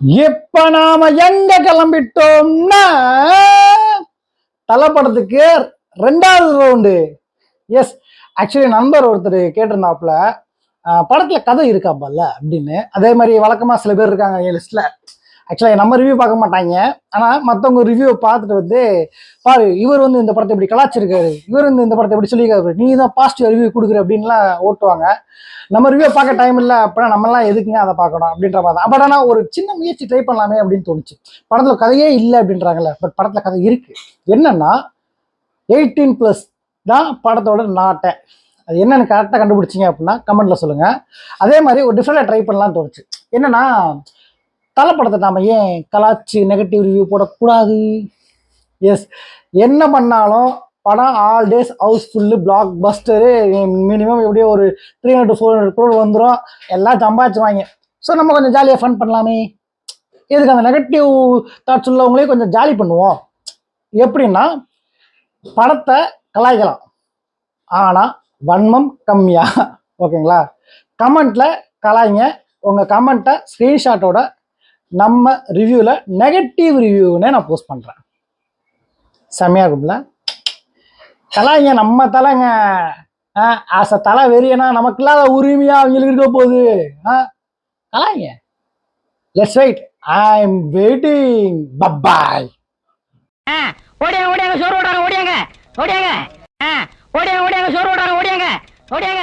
இப்ப நாம எங்க கிளம்பிட்டோம்னா? தலைப்படத்துக்கு ரெண்டாவது ரவுண்டு எஸ் ஆக்சுவலி நண்பர் ஒருத்தர் கேட்டிருந்தாப்புல படத்துல கதை இருக்காப்பல்ல அப்படின்னு. அதே மாதிரி வழக்கமா சில பேர் இருக்காங்க என் லிஸ்ட்ல ஆக்சுவலாக நம்ம ரிவ்யூ பார்க்க மாட்டாங்க. ஆனால் மற்றவங்க ரிவ்யூ பார்த்துட்டு வந்து பாரு இவர் வந்து இந்த படத்தை இப்படி கலாச்சிருக்காரு. இவர் வந்து இந்த படத்தை இப்படி சொல்லியிருக்காரு. நீ தான் பாசிட்டிவ் ரிவ்யூ கொடுக்குற அப்படின்லாம் ஓட்டுவாங்க. நம்ம ரிவ்யூ பார்க்க டைம் இல்லை அப்படின்னா நம்மலாம் எதுக்குங்க அதை பார்க்கணும் அப்படின்ற மாதிரி தான். பட் ஆனால் ஒரு சின்ன முயற்சி ட்ரை பண்ணலாமே அப்படின்னு தோணுச்சு. படத்தில் கதையே இல்லை அப்படின்றாங்கல்ல. பட் படத்தில் கதை இருக்குது என்னன்னா எயிட்டீன் ப்ளஸ் தான் படத்தோட நாட்டை. அது என்னென்னு கரெக்டாக கண்டுபிடிச்சிங்க அப்படின்னா கமெண்ட்டில் சொல்லுங்கள் அதே மாதிரி ஒரு டிஃப்ரெண்டாக ட்ரை பண்ணலாம்னு தோணுச்சு. என்னென்னா தலை படத்தை ஏன் கலாச்சி நெகட்டிவ் ரிவ்யூ போடக்கூடாது? எஸ் என்ன பண்ணாலும் படம் all days housefull blockbuster minimum எப்படியோ ஒரு three hundred four hundred crore வந்துடும் எல்லாம் சம்பாதிச்சுவாங்க ஸோ நம்ம கொஞ்சம் ஜாலியாக ஃபன் பண்ணலாமே. எதுக்கு அந்த நெகட்டிவ் தாட்ஸ் உள்ளவங்களே கொஞ்சம் ஜாலி பண்ணுவோம். எப்படின்னா படத்தை கலாய்க்கலாம். ஆனால் வன்மம் கம்மியாக ஓகேங்களா கமெண்ட்டில் கலாய்ங்க. உங்கள் கமெண்ட்டை ஸ்க்ரீன்ஷாட்டோட நம்ம ரிவ்யூவில் நெகட்டிவ் ரிவ்யூனே நான் போஸ்ட் பண்ணுறேன் செம்மையாக இருக்கும்ல? தலைங்க நம்ம தலைங்க. ஆசை தலை வெறியனா நமக்கு இல்லாத உரிமையா அவங்களுக்கு இருக்க போகுது. ஆ கலாய்ங்க. Let's wait I am waiting பப்பாய் ஆ, ஓடியாங்க ஓடியாங்க சோறு ஓடாங்க ஓடியாங்க ஓடியாங்க. ஆ, ஓடியாங்க ஓடியாங்க சோறு ஓடாங்க ஓடியாங்க ஓடியாங்க.